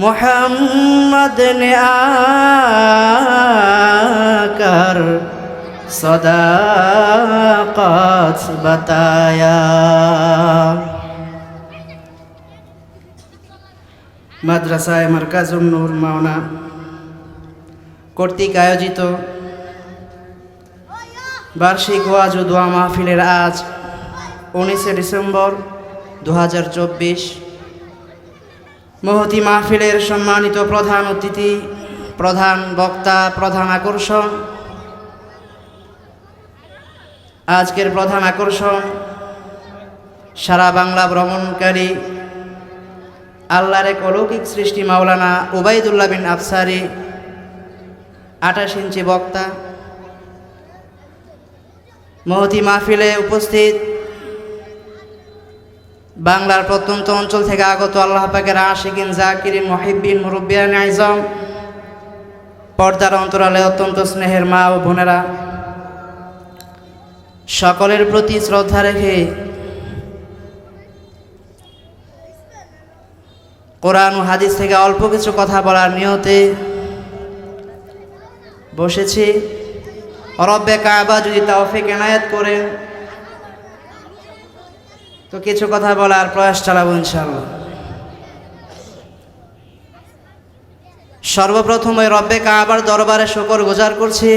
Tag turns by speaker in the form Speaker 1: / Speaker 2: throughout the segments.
Speaker 1: মোহাম্মদ আকার সদা کر صداقت بتایا মাদ্রাসায় মার্কাজুম নূর মাওনা কর্তৃক আয়োজিত বার্ষিক ওয়াজ ও দোয়া মাহফিলের আজ উনিশে ডিসেম্বর দু হাজার চব্বিশ মহতি মাহফিলের সম্মানিত প্রধান অতিথি, প্রধান বক্তা, প্রধান আকর্ষণ। আজকের প্রধান আকর্ষণ সারা বাংলা ভ্রমণকারী, আল্লাহর এক অলৌকিক সৃষ্টি মাওলানা উবাইদুল্লাহ বিন আফসারি, আঠাশ ইঞ্চি বক্তা। মহতি মাহফিলে উপস্থিত বাংলার প্রত্যন্ত অঞ্চল থেকে আগত আল্লাহ পাকের আশিকিন, জাকিরিন মহিবিন মুরব্বিয়ান আইজম পর্দার অন্তরালে অত্যন্ত স্নেহের মা ও বোনেরা, সকলের প্রতি শ্রদ্ধা রেখে কোরআন ও হাদিস থেকে অল্প কিছু কথা বলার নিয়তে বসেছি। রব্বে কাবা যদি তাওফিক এনায়েত করে তো কিছু কথা বলার প্রয়াস চালাবো ইনশাল্লাহ সর্বপ্রথম ওই রব্বে কাবার দরবারে শকর গুজার করছি।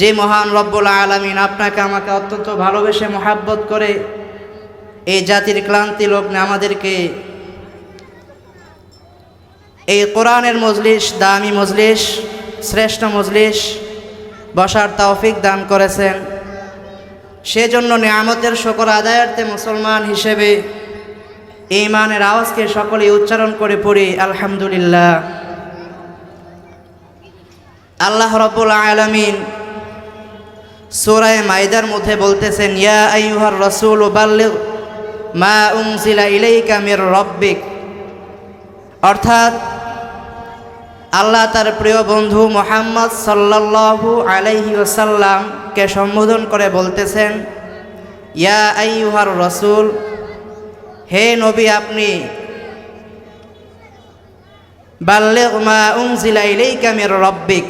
Speaker 1: যে মহান রব্বুল আলমিন আপনাকে আমাকে অত্যন্ত ভালোবেসে মহাব্বত করে এই জাতির ক্লান্তি লগ্নে আমাদেরকে এই কোরআনের মজলিস, দামি মজলিস, শ্রেষ্ঠ মজলিস বসার তৌফিক দান করেছেন। সেজন্য নিয়ামতের শকর আদায়ার্থে মুসলমান হিসেবে ইমানের আওয়াজকে সকলেই উচ্চারণ করে পড়ি, আলহামদুলিল্লাহ। আল্লাহ রব্বুল আলমিন সোরায় মাইদার মধ্যে বলতেছেন, ইয়া আইয়ুহার রসুল, বাল্লিগ মা উনজিলা ইলাইকা মির রব্বিক। অর্থাৎ আল্লাহ তার প্রিয় বন্ধু মোহাম্মদ সাল্লাল্লাহু আলাইহি ওসাল্লামকে সম্বোধন করে বলতেছেন, ইয়া আইয়ুহার রসুল, হে নবী আপনি বাল্লে মা উনজিলা ইলাইকা মির রব্বিক,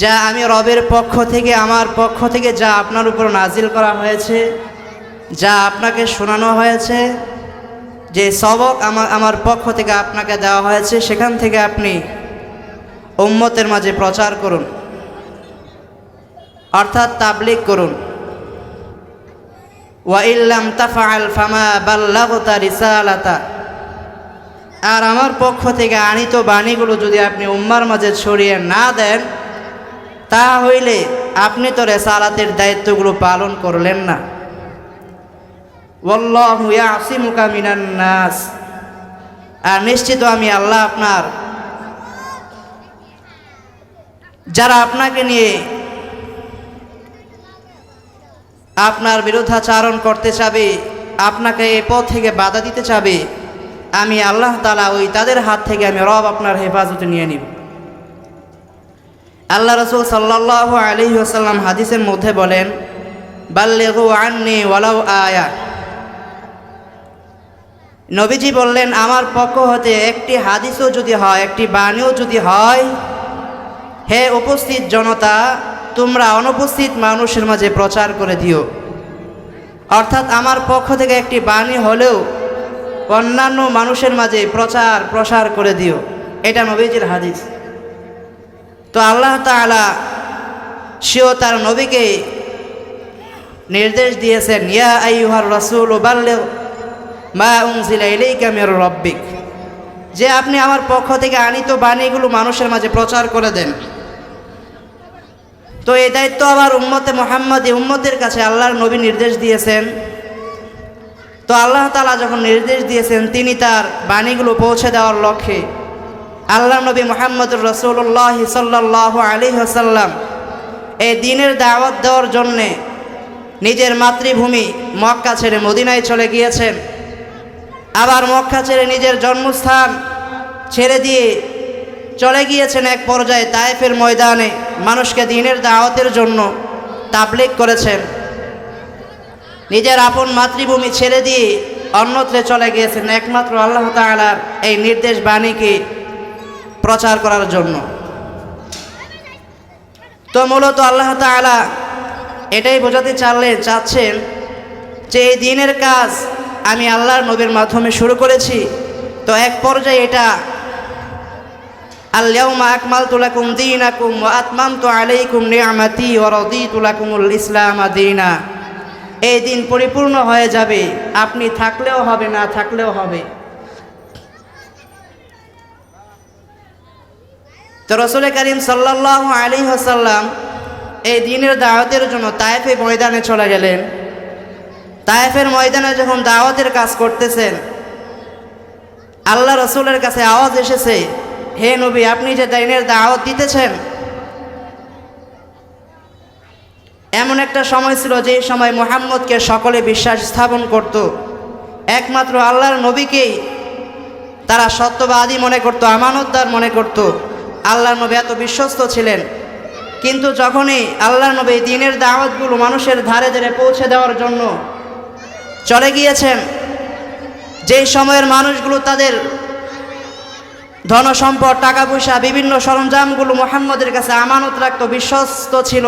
Speaker 1: যা আমি রবের পক্ষ থেকে, আমার পক্ষ থেকে যা আপনার উপর নাজিল করা হয়েছে, যা আপনাকে শোনানো হয়েছে, যে সবক আমার আমার পক্ষ থেকে আপনাকে দেওয়া হয়েছে, সেখান থেকে আপনি উম্মতের মাঝে প্রচার করুন। অর্থাৎ তাবলিক করুন। ওয়াইল্লাম তাফাল ফামা বাল্লাগতা রিসালাতা। আর আমার পক্ষ থেকে আনিত বাণীগুলো যদি আপনি উম্মার মাঝে ছড়িয়ে না দেন তা হইলে আপনি তো রেসালাতের দায়িত্বগুলো পালন করলেন না। ওয়াল্লাহু ইয়াসিমুকা মিনান নাস। আর নিশ্চিত আমি আল্লাহ আপনার যারা আপনাকে নিয়ে আপনার বিরুদ্ধাচারণ করতে চাবে, আপনাকে এ পথ থেকে বাধা দিতে চাবে, আমি আল্লাহ তালা ওই তাদের হাত থেকে আমি রব আপনার হেফাজতে নিয়ে নিব। আল্লাহ রসুল সাল্লাহ আলী আসাল্লাম হাদিসের মধ্যে বলেন বাল্লেহু আন্নি ওয়ালাউ আয়া। নবীজি বললেন, আমার পক্ষ হতে একটি হাদিসও যদি হয়, একটি বাণীও যদি হয় হে উপস্থিত জনতা, তোমরা অনুপস্থিত মানুষের মাঝে প্রচার করে দিও। অর্থাৎ আমার পক্ষ থেকে একটি বাণী হলেও অন্যান্য মানুষের মাঝে প্রচার প্রসার করে দিও। এটা নবীজির হাদিস। তো আল্লাহ তালা সেও তার নবীকে নির্দেশ দিয়েছেন, ইয়া আইহার রসুল ও বাল্লে মা উংসিলা ইলাইকা মির রব্বিক। যে আপনি আমার পক্ষ থেকে আনিত বাণীগুলো মানুষের মাঝে প্রচার করে দেন। তো এই দায়িত্ব আবার উম্মতে মোহাম্মদী, উম্মতের কাছে আল্লাহর নবী নির্দেশ দিয়েছেন। তো আল্লাহ তালা যখন নির্দেশ দিয়েছেন, তিনি তার বাণীগুলো পৌঁছে দেওয়ার লক্ষ্যে আল্লাহ নবী মোহাম্মদ রসুল্লাহ সাল্লাহ আলী হাসাল্লাম এই দিনের দাওয়াত দেওয়ার জন্যে নিজের মাতৃভূমি মক্কা ছেড়ে মদিনায় চলে গিয়েছেন। আবার মক্কা ছেড়ে নিজের জন্মস্থান ছেড়ে দিয়ে চলে গিয়েছেন এক পর্যায়ে তায়েফের ময়দানে। মানুষকে দিনের দাওয়াতের জন্য তাবলিক করেছেন নিজের আপন মাতৃভূমি ছেড়ে দিয়ে অন্যত্রে চলে গিয়েছেন একমাত্র আল্লাহ তাআলার এই নির্দেশ বাণীকে প্রচার করার জন্য। তো মূলত আল্লাহ তাআলা এটাই বোঝাতে চাইলেন চাচ্ছেন যে এই দিনের কাজ আমি আল্লাহর নবীর মাধ্যমে শুরু করেছি, তো এক পর্যায়ে এটা আল্লাহুম্মা আকমালতু লাকুম দীনাকুম ওয়া আতমামতু আলাইকুম নি'মাতি ওয়া রাদিতু লাকুমুল ইসলাম দীনা। এই দিন পরিপূর্ণ হয়ে যাবে। আপনি থাকলেও হবে, না থাকলেও হবে। তো রসুল করিম সাল্লাহ আলী হাসাল্লাম এই দিনের দাওয়াতের জন্য তায়েফে ময়দানে চলে গেলেন। তায়েফের ময়দানে যখন দাওয়াতের কাজ করতেছেন, আল্লাহ রসুলের কাছে আওয়াজ এসেছে হে নবী, আপনি যে দিনের দাওয়াত দিতেছেন, এমন একটা সময় ছিল যে সময় মোহাম্মদকে সকলে বিশ্বাস স্থাপন করত। একমাত্র আল্লাহর নবীকেই তারা সত্যবাদী মনে করত, আমানতদার মনে করত। আল্লাহর নবী এত বিশ্বস্ত ছিলেন। কিন্তু যখনই আল্লাহর নবী দিনের দাওয়াতগুলো মানুষের ধারে ধারে পৌঁছে দেওয়ার জন্য চলে গিয়েছেন, যেই সময়ের মানুষগুলো তাদের ধন সম্পদ টাকা পয়সা বিভিন্ন সরঞ্জামগুলো মোহাম্মদের কাছে আমানত রাখত, বিশ্বস্ত ছিল।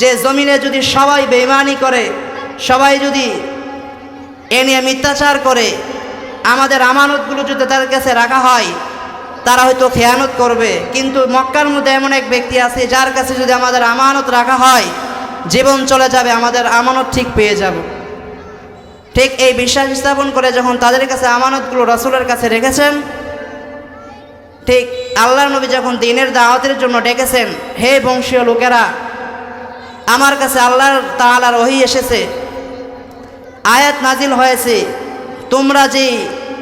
Speaker 1: যে জমিনে যদি সবাই বেইমানি করে, সবাই যদি এ নিয়ে মিথ্যাচার করে, আমাদের আমানতগুলো যদি তাদের কাছে রাখা হয়, তারা হয়তো খেয়ানত করবে। কিন্তু মক্কার মধ্যে এমন এক ব্যক্তি আছে, যার কাছে যদি আমাদের আমানত রাখা হয়, জীবন চলে যাবে, আমাদের আমানত ঠিক পেয়ে যাব। ঠিক এই বিশ্বাস স্থাপন করে যখন তাদের কাছে আমানতগুলো রসুলের কাছে রেখেছেন ঠিক আল্লাহ নবী যখন দিনের দাওয়াতের জন্য ডেকেছেন, হে বংশীয় লোকেরা, আমার কাছে আল্লাহর তাআলার ওহি এসেছে। আয়াত নাজিল হয়েছে, তোমরা যেই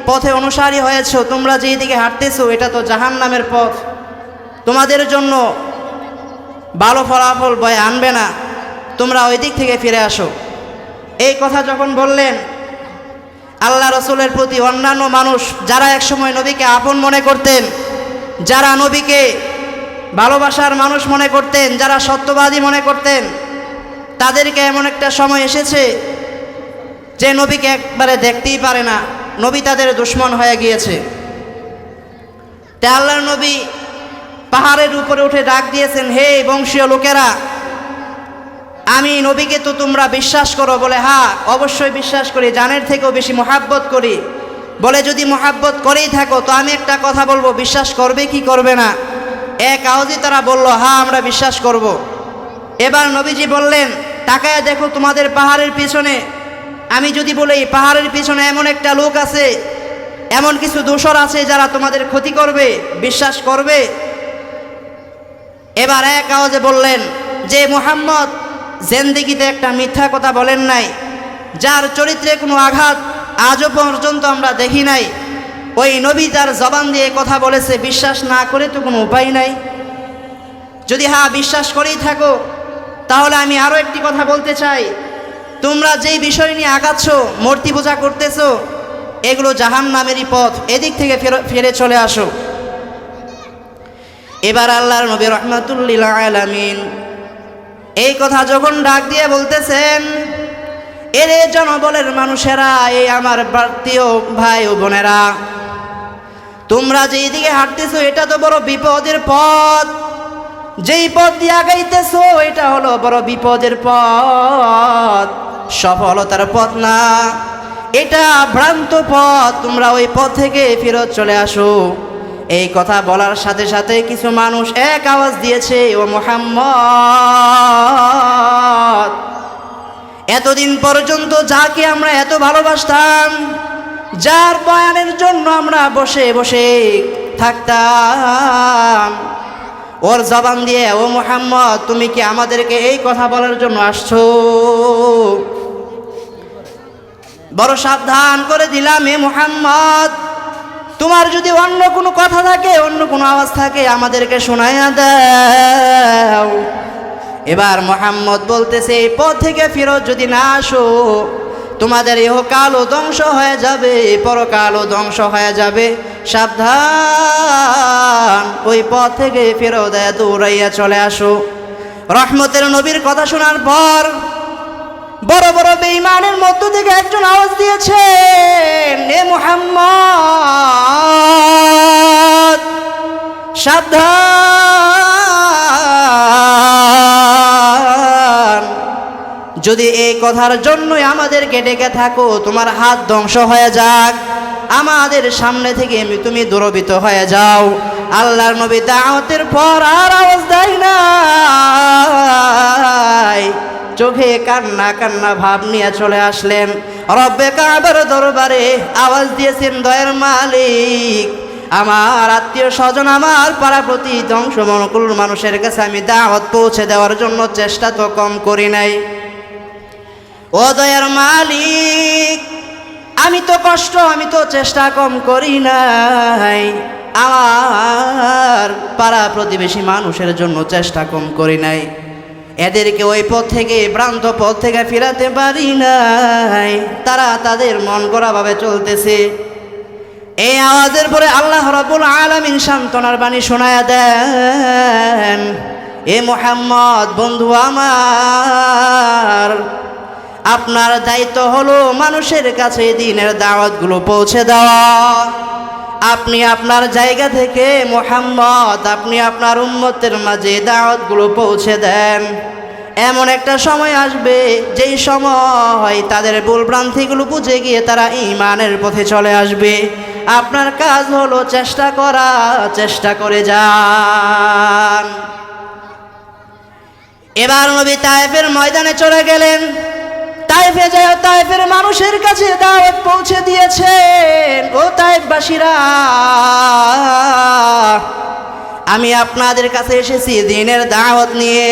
Speaker 1: পথে অনুসারী হয়েছো, তোমরা যেই দিকে হাঁটতেছো, এটা তো জাহান নামের পথ। তোমাদের জন্য ভালো ফলাফল বয়ে আনবে না। তোমরা ওই দিক থেকে ফিরে আসো। এই কথা যখন বললেন, আল্লাহ রসুলের প্রতি অন্যান্য মানুষ যারা একসময় নবীকে আপন মনে করতেন যারা নবীকে ভালোবাসার মানুষ মনে করতেন, যারা সত্যবাদী মনে করতেন, তাদেরকে এমন একটা সময় এসেছে যে নবীকে একবারে দেখতেই পারে না। নবী তাদের দুশ্মন হয়ে গিয়েছে। তে আল্লাহর নবী পাহাড়ের উপরে উঠে ডাক দিয়েছেন, হে বংশীয় লোকেরা, আমি নবীকে তো তোমরা বিশ্বাস করো বলে হ্যাঁ অবশ্যই বিশ্বাস করি, জানের থেকেও বেশি মোহাব্বত করি। বলে, যদি মোহাব্বত করেই থাকো, তো আমি একটা কথা বলব, বিশ্বাস করবে কি করবে না? এক আওয়াজে তারা বলল হ্যাঁ আমরা বিশ্বাস করব। এবার নবীজি বললেন, তাকায় দেখো তোমাদের পাহাড়ের পিছনে। আমি যদি বলি, পাহাড়ের পিছনে এমন একটা লোক আছে, এমন কিছু দোষর আছে যারা তোমাদের ক্ষতি করবে, বিশ্বাস করবে? এবার এক আওয়াজে বললেন, যে মোহাম্মদ, জেন্দিগিতে একটা মিথ্যা কথা বলেন নাই, যার চরিত্রে কোনো আঘাত আজও পর্যন্ত আমরা দেখি নাই। ওই নবী তার জবান দিয়ে কথা বলেছে, বিশ্বাস না করে তো কোনো উপায় নাই। যদি হ্যাঁ বিশ্বাস করেই থাকো, তাহলে আমি আরও একটি কথা বলতে চাই। তোমরা যেই বিষয় নিয়ে আগাচ্ছ, মূর্তি পূজা করতেছ, এগুলো জাহান নামেরই পথ। এদিক থেকে ফের- চলে আসো। এবার আল্লাহর নবী রহমাতুল্লিল আলামিন এই কথা যখন ডাক দিয়ে বলতেছেন এরে জনবলের মানুষেরা, এই আমার ভারতীয় ভাই ও বোনেরা, তোমরা যেই দিকে হাঁটতেছো, এটা তো বড় বিপদের পথ। যেই পথ দিয়ে আগাইতেছো, এটা হলো বড় বিপদের পথ। সফলতার পথ না, এটা ভ্রান্ত পথ। তোমরা ওই পথ থেকে ফেরত চলে আসো। এই কথা বলার সাথে সাথে কিছু মানুষ এক আওয়াজ দিয়েছে, ও মোহাম্মদ! এতদিন পর্যন্ত যাকে আমরা এত ভালোবাসতাম, যার বয়ানের জন্য আমরা বসে বসে থাকতাম। ওর জবান দিয়ে, ও মোহাম্মদ, তুমি কি আমাদেরকে এই কথা বলার জন্য আসছো? বড় সাবধান করে দিলাম, এ মোহাম্মদ, তোমার যদি অন্য কোনো কথা থাকে, অন্য কোনো আওয়াজ থাকে, আমাদেরকে শোনাইয়া দাও। এবার মোহাম্মদ বলতেছে, এই পথ থেকে ফেরত যদি না আসো, তোমাদের ইহকালও ধ্বংস হয়ে যাবে, পরকালও ধ্বংস হয়ে যাবে। সাবধান, ওই পথ থেকে ফেরত দৌড়াইয়া চলে আসো। রহমতের নবীর কথা শোনার পর বড় বড় বেঈমানের মধ্য থেকে একজন আওয়াজ দিয়েছে এ মুহাম্মদ, সাবধান যদি এই কথার জন্যই আমাদেরকে ডেকে থাকো, তোমার হাত ধ্বংস হয়ে যাক। আমাদের সামনে থেকে তুমি দুরবিত হয়ে যাও। আল্লাহর নবী দাওয়াতের পর আর আওয়াজ দেয় না চোখে কান্না কান্না ভাব নিয়ে চলে আসলেন। রব্বে কাবার দরবারে আওয়াজ দিয়েছেন, দয়ের মালিক, আমার আত্মীয় স্বজন আমার পাড়া প্রতি ধ্বংস মনকুল মানুষের কাছে আমি দাওয়াত পৌঁছে দেওয়ার জন্য চেষ্টা তো কম করি নাই। ও দয়ার মালিক, আমি তো কষ্ট, আমি তো চেষ্টা কম করি নাই। আমার পাড়া প্রতিবেশী মানুষের জন্য চেষ্টা কম করি নাই। এদেরকে ওই পথ থেকে, ভ্রান্ত পথ থেকে ফেরাতে পারি নাই। তারা তাদের মন করাভাবে চলতেছে। এই আওয়াজের পরে আল্লাহ রাব্বুল আলামিন সান্ত্বনার বাণী শোনায়া দেন, এ মোহাম্মদ, বন্ধু আমার আপনার দায়িত্ব হলো মানুষের কাছে দিনের দাওয়াতগুলো পৌঁছে দেওয়া। আপনি আপনার জায়গা থেকে মোহাম্মদ, আপনি আপনার উম্মতের মাঝে দাওয়াতগুলো পৌঁছে দেন। এমন একটা সময় আসবে, যেই সময় তাদের ভুলভ্রান্তিগুলো বুঝে গিয়ে তারা ইমানের পথে চলে আসবে। আপনার কাজ হলো চেষ্টা করা, চেষ্টা করে যান। এবার নবী তায়েফের ময়দানে চলে গেলেন। তাইফে যায় তাইফের মানুষের কাছে দাওয়াত পৌঁছে দিয়েছেন। ও তাইফবাসীরা, আমি আপনাদের কাছে এসেছি দিনের দাওয়াত নিয়ে।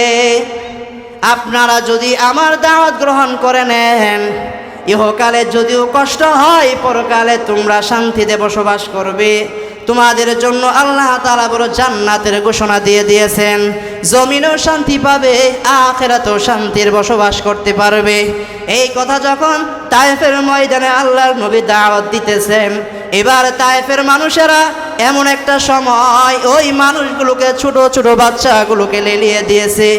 Speaker 1: আপনারা যদি আমার দাওয়াত গ্রহণ করে নেন, ইহকালে যদিও কষ্ট হয়, পরকালে তোমরা শান্তিতে বসবাস করবে। তোমাদের জন্য আল্লাহ তালা বড় জান্নাতের ঘোষণা দিয়ে দিয়েছেন। জমিনও শান্তি পাবে, আখেরাতেও শান্তির বসবাস করতে পারবে। এই কথা যখন তায়েফের ময়দানে আল্লাহর নবী দাওয়াত দিতেছেন, এবার তায়েফের মানুষেরা এমন একটা সময় ওই মানুষগুলোকে, ছোট ছোট বাচ্চাগুলোকে লেলিয়ে দিয়েছে।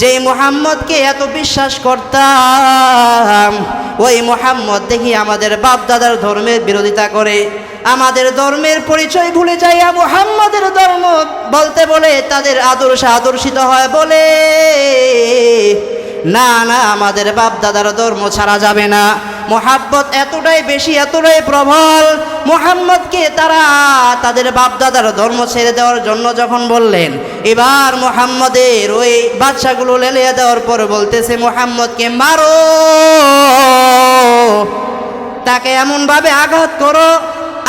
Speaker 1: যেই মোহাম্মদকে এত বিশ্বাস করতাম, ওই মোহাম্মদ দেখি আমাদের বাপদাদার ধর্মের বিরোধিতা করে। আমাদের ধর্মের পরিচয় ভুলে যাইয়া মোহাম্মদের ধর্ম বলতে বলে, তাদের আদর্শ আদর্শিত হয় বলে। না না, আমাদের বাপ দাদার ধর্ম ছাড়া যাবে না। মোহাব্বত এতটাই বেশি, এতটাই প্রবল। মোহাম্মদকে তারা তাদের বাপ দাদার ধর্ম ছেড়ে দেওয়ার জন্য যখন বললেন, এবার মোহাম্মদের ওই বাচ্চাগুলো লেলিয়ে দেওয়ার পর বলতেছে, মোহাম্মদকে মারো। তাকে এমনভাবে আঘাত করো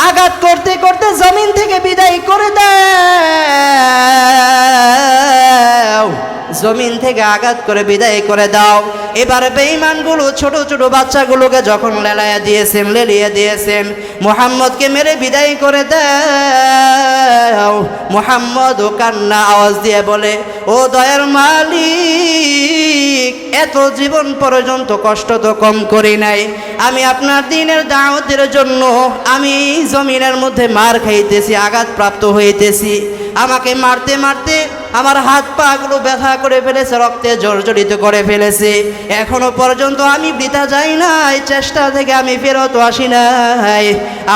Speaker 1: আঘাত করতে করতে জমিন থেকে বিদায় করে দাও। জমিন থেকে আঘাত করে বিদায় করে দাও। এবার বেঈমানগুলো, ছোট ছোট বাচ্চাগুলোকে যখন লেলাইয়া দিয়েছেন, লেলিয়ে দিয়েছেন, মোহাম্মদকে মেরে বিদায় করে দাও। মোহাম্মদ ও কান্না আওয়াজ দিয়ে বলে, ও দয়ার মালিক এত জীবন পর্যন্ত কষ্ট তো কম করি নাই। আমি আপনার দিনের দাওয়াতের জন্য আমি জমিনের মধ্যে মার খাইতেছি, আঘাত প্রাপ্ত হইতেছি। আমাকে মারতে মারতে আমার হাত পাগুলো ব্যথা করে ফেলেছে, রক্তে জর্জরিত করে ফেলেছে। এখনও পর্যন্ত আমি বৃথা যাই নাই, চেষ্টা থেকে আমি ফেরত আসি নাই।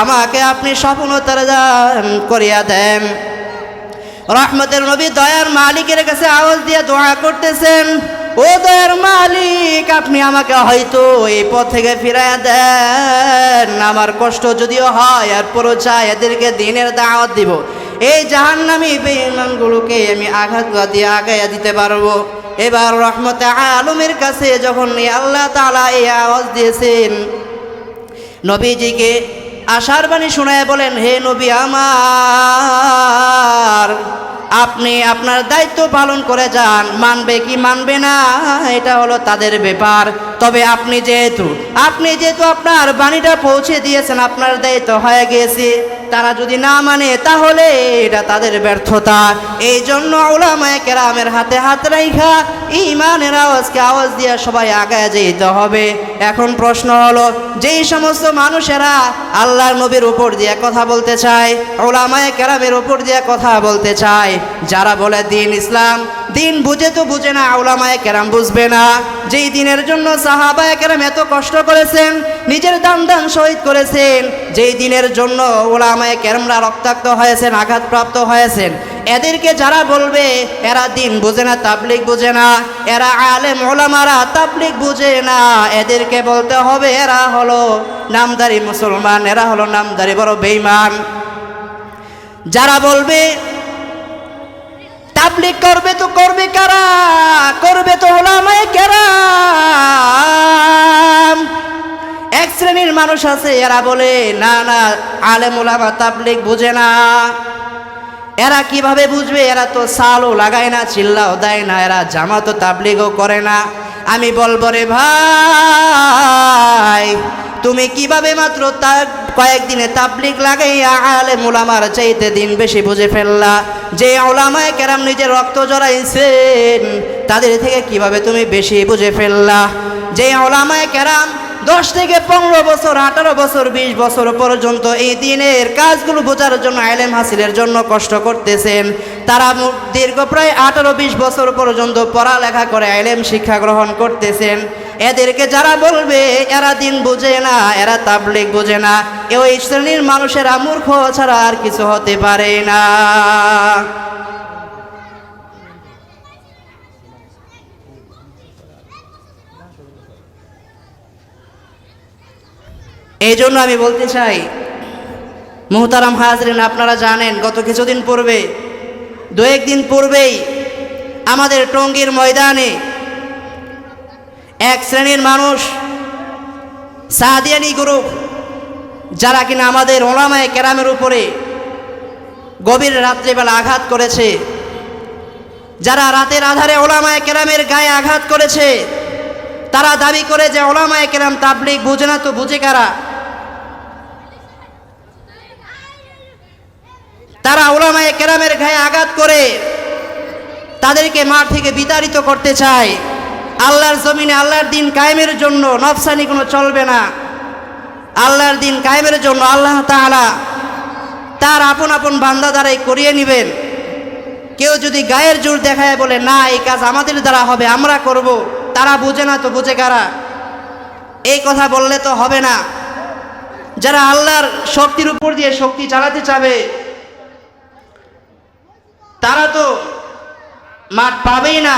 Speaker 1: আমাকে আপনি সফলতার দান করিয়া দেন। রহমতের নবী দয়ার মালিকের কাছে আওয়াজ দিয়ে দোয়া করতেছেন ও দয়ার মালিক, আপনি আমাকে হয়তো এই পথ থেকে ফিরাইয়া দেন। আমার কষ্ট যদিও হয় আর পুরো চাই এদেরকে দিনের দাওয়াত দিব। এই জাহান্নামি বেঈমানগুলোকে আমি আঘাত দিয়ে আগাইয়া দিতে পারব। এবার রহমতে আলমের কাছে যখন আল্লাহ তাআলা এই আওয়াজ দিয়েছেন, নবীজিকে আশার বাণী শোনায় বলেন, হে নবী আমার, আপনি আপনার দায়িত্ব পালন করে যান। মানবে কি মানবে না, এটা হলো তাদের ব্যাপার। তবে আপনি যেহেতু আপনি যেহেতু আপনার বাণীটা পৌঁছে দিয়েছেন, আপনার দায়িত্ব হয়ে গিয়েছে তারা যদি না মানে তাহলে এটা তাদের ব্যর্থতা। এই জন্য ওলামায় কেরামের হাতে হাত রাইখা ইমানের আওয়াজকে আওয়াজ দিয়ে সবাই আগায় যেতে হবে। এখন প্রশ্ন হলো, যেই সমস্ত মানুষেরা আল্লাহর নবীর উপর দিয়ে কথা বলতে চায় ওলামায় কেরামের উপর দিয়ে কথা বলতে চায়, যারা বলে দিন ইসলাম দিন বুঝে তো বুঝে না ওলামায় কেরাম বুঝবে না। যেই দিনের জন্য সাহাবায় কেরাম এত কষ্ট করেছেন, নিজের দান দান শহীদ করেছেন, যেই দিনের জন্য ওলামায় কেরামরা রক্তাক্ত হয়েছেন, আঘাতপ্রাপ্ত হয়েছেন, এদেরকে যারা বলবে, এরা দিন বুঝে না তাবলিক বুঝে না, এরা আলেম ওলামারা তাবলিক বুঝে না, এদেরকে বলতে হবে, এরা হলো নামদারি মুসলমান, এরা হলো নামদারি বড় বেইমান যারা বলবে তাবলিক করবে তো করবে কারা? করবে তো ওলামায়ে কেরাম। এক শ্রেণির মানুষ আছে, এরা বলে, না না, আলেম ওলামা তাবলিক বুঝে না। এরা কীভাবে বুঝবে? এরা তো সালও লাগায় না, চিল্লাও দেয় না, এরা জামাতো তাবলিগও করে না। আমি বলব রে ভাই তুমি কীভাবে মাত্র তা কয়েকদিনে তাবলিগ লাগাইয়া আলে মুলামার চাইতে দিন বেশি বুঝে ফেললা? যে ওলামায় কেরাম নিজের রক্ত জড়াইছেন, তাদের থেকে কীভাবে তুমি বেশি বুঝে ফেললা? যে ওলামায় কেরাম দশ থেকে পনেরো বছর, আঠারো বছর, বিশ বছর পর্যন্ত এই দিনের কাজগুলো বোঝার জন্য আইলেম হাসিলের জন্য কষ্ট করতেছেন। তারা দীর্ঘ প্রায় আঠারো, বিশ বছর পর্যন্ত পড়ালেখা করে আইলেম শিক্ষা গ্রহণ করতেছেন। এদেরকে যারা বলবে, এরা দিন বোঝে না, এরা তাবলিক বোঝে না। এ ওই শ্রেণির মানুষেরা মূর্খ ছাড়া আর কিছু হতে পারে না। এই জন্য আমি বলতে চাই, মুহতারাম হাজরিন, আপনারা জানেন, গত কিছুদিন পূর্বে দু একদিন পূর্বেই আমাদের টঙ্গীর ময়দানে এক শ্রেণির মানুষ, সাদিয়ানি গ্রুপ, যারা কিনা আমাদের ওলামায় কেরামের উপরে গভীর রাত্রিবেলা আঘাত করেছে, যারা রাতের আধারে ওলামায় কেরামের গায়ে আঘাত করেছে, তারা দাবি করে যে ওলামায় কেরাম তাবলিক বুঝে না তো বুঝে কারা। তারা ওলামায় কেরামের গায়ে আঘাত করে তাদেরকে মাঠ থেকে বিতাড়িত করতে চায়। আল্লাহর জমিনে আল্লাহর দিন কায়েমের জন্য নফসানি কোনো চলবে না। আল্লাহর দিন কায়েমের জন্য আল্লাহ তাআলা তার আপন আপন বান্দা দ্বারাই করিয়ে নেবেন। কেউ যদি গায়ের জোর দেখায় বলে, না, এই কাজ আমাদের দ্বারা হবে, আমরা করব। তারা বুঝে না তো বুঝে কারা? এই কথা বললে তো হবে না। যারা আল্লাহর শক্তির উপর দিয়ে শক্তি চালাতে চাবে, তারা তো মাঠ পাবেই না।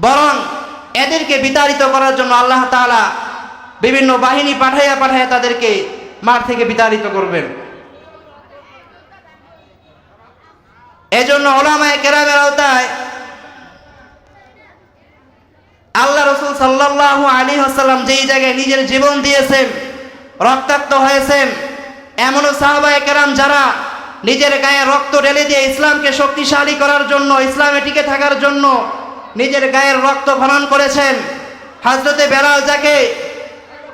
Speaker 1: বরং এদেরকে বিতাড়িত করার জন্য আল্লাহ তাআলা বিভিন্ন বাহিনী পাঠাইয়া পাঠাইয়া তাদেরকে মাঠ থেকে বিতাড়িত করবেন। এজন্য ওলামায় কেরামের আওতায় আল্লাহ রসুল সাল্লাহ আলী আসাল্লাম যেই জায়গায় নিজের জীবন দিয়েছেন, রক্তাক্ত হয়েছেন, এমনও সাহাবায় কেরাম যারা নিজের গায়ে রক্ত ঢেলে দিয়ে ইসলামকে শক্তিশালী করার জন্য, ইসলামে টিকে থাকার জন্য নিজের গায়ের রক্ত খনন করেছেন। হাজরতে বেলাল যাকে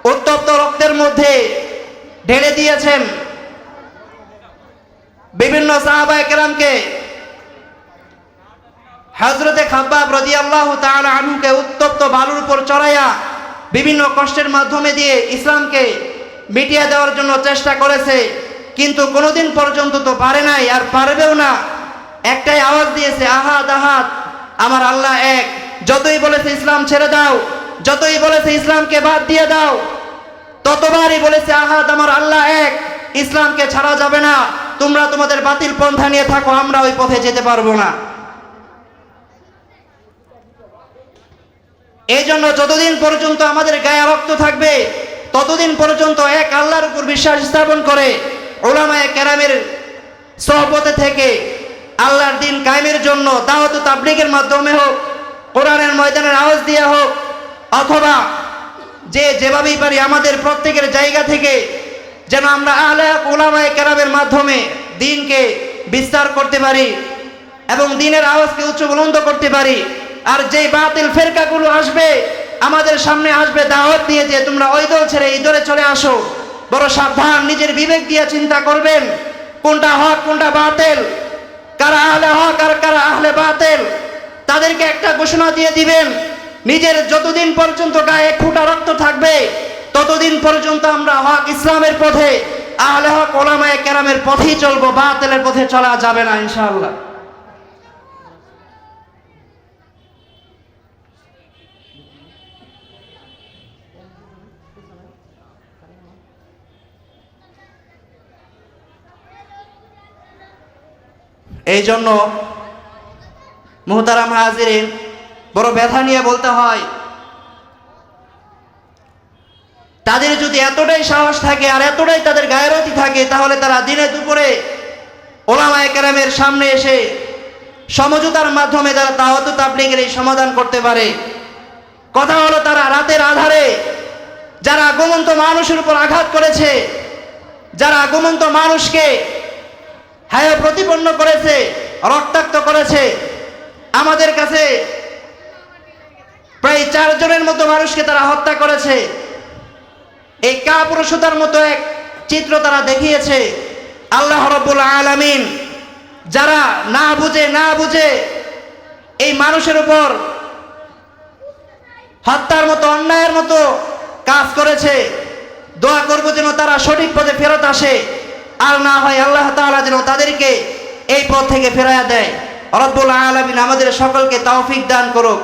Speaker 1: উত্তপ্ত রক্তের মধ্যে ঢেলে দিয়েছেন। বিভিন্ন সাহাবায় কেরামকে হজরতে খাব্বাব রদি আল্লাহ আনহুকে উত্তপ্ত বালুর উপর চড়াইয়া বিভিন্ন কষ্টের মাধ্যমে দিয়ে ইসলামকে মিটিয়ে দেওয়ার জন্য চেষ্টা করেছে। কিন্তু কোনোদিন পর্যন্ত তো পারে নাই, আর পারবেও না। একটাই আওয়াজ দিয়েছে, আহাদ আহাদ। আমার আল্লাহ এক। যতই বলেছে ইসলাম ছেড়ে দাও, যতই বলেছে ইসলামকে বাদ দিয়ে দাও, ততবারই বলেছে, আহাদ, আমার আল্লাহ এক। ইসলামকে ছাড়া যাবে না। তোমরা তোমাদের বাতিল পন্থা নিয়ে থাকো, আমরা ওই পথে যেতে পারব না। এই জন্য যতদিন পর্যন্ত আমাদের গায়ে রক্ত থাকবে, ততদিন পর্যন্ত এক আল্লাহর উপর বিশ্বাস স্থাপন করে ওলামায় কেরামের সহপতে থেকে আল্লাহর দিন কায়েমের জন্য দাওয়াত তাবলিগের মাধ্যমে হোক, কোরআনের ময়দানের আওয়াজ দিয়ে হোক, অথবা যে যেভাবেই পারি আমাদের প্রত্যেকের জায়গা থেকে যেন আমরা আহলে ওলামায় কেরামের মাধ্যমে দিনকে বিস্তার করতে পারি এবং দিনের আওয়াজকে উচ্চ বুলন্দ করতে পারি। আর যেই বাতিল ফেরকাগুলো আসবে, আমাদের সামনে আসবে দাওয়াত দিয়ে যে তোমরা ওই দল ছেড়ে এই দলে চলে আসো। বড় সাবধান, নিজের বিবেক দিয়ে চিন্তা করবেন, কোনটা হক, কোনটা বাতেল। কারা আহলে হক আর কারা আহলে বাতেল? তাদেরকে একটা ঘোষণা দিয়ে দিবেন, নিজের যতদিন পর্যন্ত গায়ে খুঁটা রক্ত থাকবে, ততদিন পর্যন্ত আমরা হক ইসলামের পথে, আহলে হক ওলামায়ে কেরামের পথেই চলবো, বাতেলের পথে চলা যাবে না, ইনশাআল্লাহ। এই জন্য মোহতারাম হাজিরিন বড় ব্যথা নিয়ে বলতে হয়, তাদের যদি এতটাই সাহস থাকে আর এতটাই তাদের গায়রতি থাকে, তাহলে তারা দিনে দুপুরে ওলামায়ে কেরামের সামনে এসে সমঝোতার মাধ্যমে তারা তাহত তাবলিগের এই সমাধান করতে পারে। কথা হলো তারা রাতের আধারে যারা গোমন্ত মানুষের উপর আঘাত করেছে, যারা গোমন্ত মানুষকে হায় প্রতিপন্ন করেছে, রক্তাক্ত করেছে। আমাদের কাছে প্রায় চারজনের মতো মানুষকে তারা হত্যা করেছে। এই কাপুরুষতার মতো এক চিত্র তারা দেখিয়েছে। আল্লাহ রব্বুল আলামিন যারা না বুঝে না বুঝে এই মানুষের উপর হত্যার মতো, অন্যায়ের মতো কাজ করেছে, দোয়া করব যেন তারা সঠিক পথে ফেরত আসে। আর না হয় আল্লাহ তাআলা যেন তাদেরকে এই পথ থেকে ফেরাইয়া দেয়। রব্বুল আলমিন আমাদের সকলকে তৌফিক দান করুক।